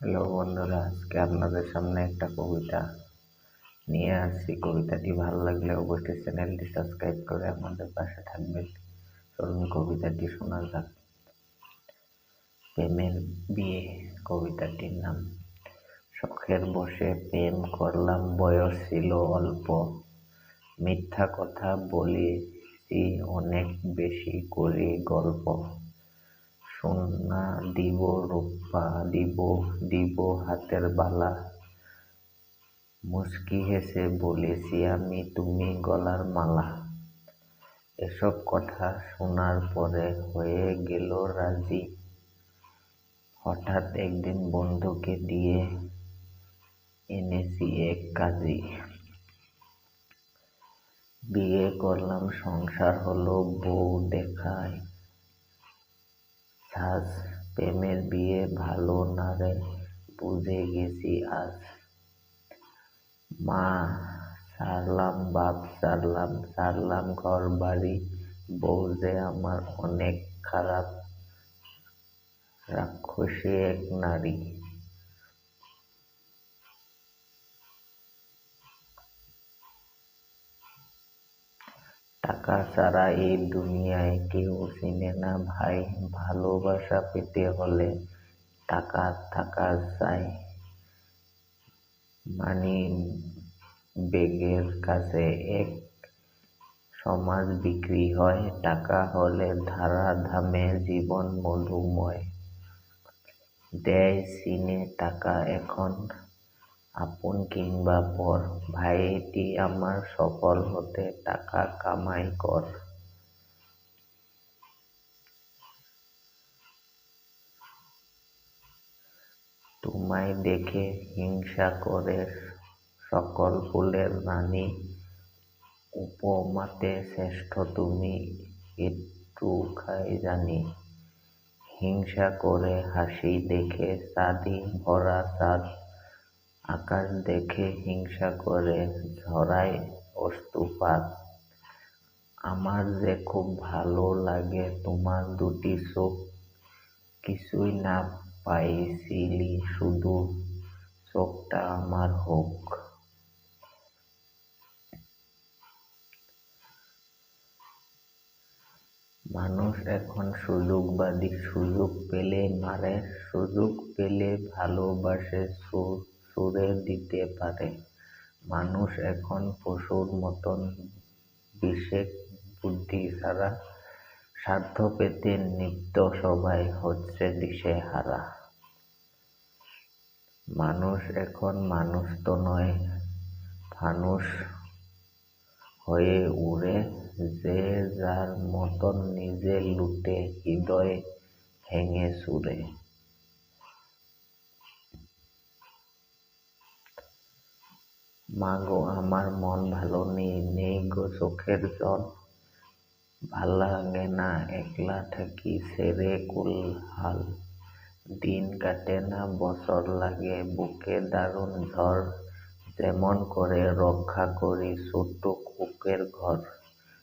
Hello বন্ধুরা, আজকে আপনাদের সামনে একটা কবিতা নিয়ে আসছি। কবিতাটি ভালো লাগলে অবশ্যই চ্যানেলটি সাবস্ক্রাইব করে আমাদের পাশে থাকবেন। চলুন কবিতাটি শোনা যাক। প্রেমের বিয়ে, কবিতাটির নাম। শখের বসে প্রেম করলাম, বয়স ছিল অল্প। মিথ্যা কথা বলেছি, অনেক বেশি করে গল্প। সোনা দিব, রূপা দিব দিব হাতের বালা। মুস্কি হেসে বলেছি আমি, তুমি গলার মালা। এসব কথা শোনার পরে হয়ে গেল রাজি। হঠাৎ একদিন বন্ধুকে দিয়ে এনেছি এক কাজী। বিয়ে করলাম, সংসার হলো বউ দেখায়। সাজ প্রেমের বিয়ে ভালো না রে, বুঝে গেছি আজ। মা, সারলাম, বাপ সারলাম সারলাম ঘর বাড়ি, বউ যে আমার অনেক খারাপ, রাক্ষসী এক নারী। টাকা ছাড়া এই দুনিয়ায় কেউ চিনে না ভাই, ভালোবাসা পেতে হলে টাকা থাকা চাই। মানি বেগের কাছে এক সমাজ বিক্রি হয়, টাকা হলে ধারা ধামে জীবন মধুময়। দেয় সিনে টাকা এখন। আপন কিংবা পর ভাইটি আমার সফল হতে টাকা কামাই কর। তোমায় দেখে হিংসা করে সকল ফুলের রানী, উপমাতে শ্রেষ্ঠ তুমি একটু খাই জানি। হিংসা করে হাসি দেখে চাঁদি ভরা চাঁদ আকাশ দেখে হিংসা করে ঝরায় অস্তুপাত। আমার যে খুব ভালো লাগে তোমার দুটি চোখ। কিছুই না পাইছিলি, শুধু চোখটা আমার হোক। মানুষ এখন সুযোগবাদী সুযোগ পেলে মারে, সুযোগ পেলে ভালোবাসে ছুড়ে দিতে পারে। মানুষ এখন পশুর মতন বিশেষ বুদ্ধি ছাড়া স্বার্থ পেতে নিত্য সবাই হচ্ছে দিশেহারা। মানুষ এখন মানুষ তো নয়, ফানুষ হয়ে উড়ে যে যার মতন নিজে লুটে হৃদয় ভেঙে চুরে। মা গো আমার মন ভালো নেই। নেই গো চোখের জল। ভালো লাগে না একলা থাকি ছেড়ে কুলহাল দিন কাটে না, বছর লাগে, বুকে দারুণ ঝড়। যেমন করে রক্ষা করি ছোট্ট কুকের ঘর।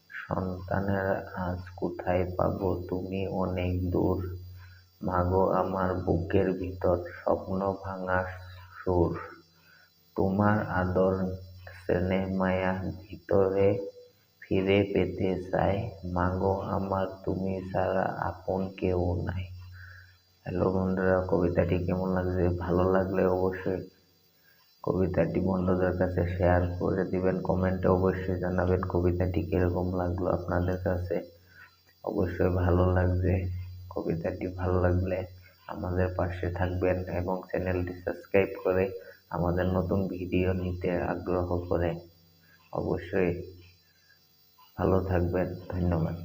সন্তানের আজ কোথায় পাবো তুমি অনেক দূর। মাগো, আমার বুকের ভিতর স্বপ্ন ভাঙা সুর। তোমার আদর স্নেহ মায়া ভিতরে ফিরে পেতে চাই। মাগো, আমার তুমি ছাড়া আপন কেউ নাই। হ্যালো বন্ধুরা, কবিতাটি কেমন লাগছে? ভালো লাগলে অবশ্যই কবিতাটি বন্ধুদের কাছে শেয়ার করে দিবেন। কমেন্টে অবশ্যই জানাবেন কবিতাটি কীরকম লাগল আপনাদের কাছে। অবশ্যই ভালো লাগছে। কবিতাটি ভালো লাগলে আমাদের পাশে থাকবেন এবং চ্যানেলটি সাবস্ক্রাইব করে আমাদের নতুন ভিডিও নিতে আগ্রহ করে অবশ্যই ভালো থাকবেন ধন্যবাদ।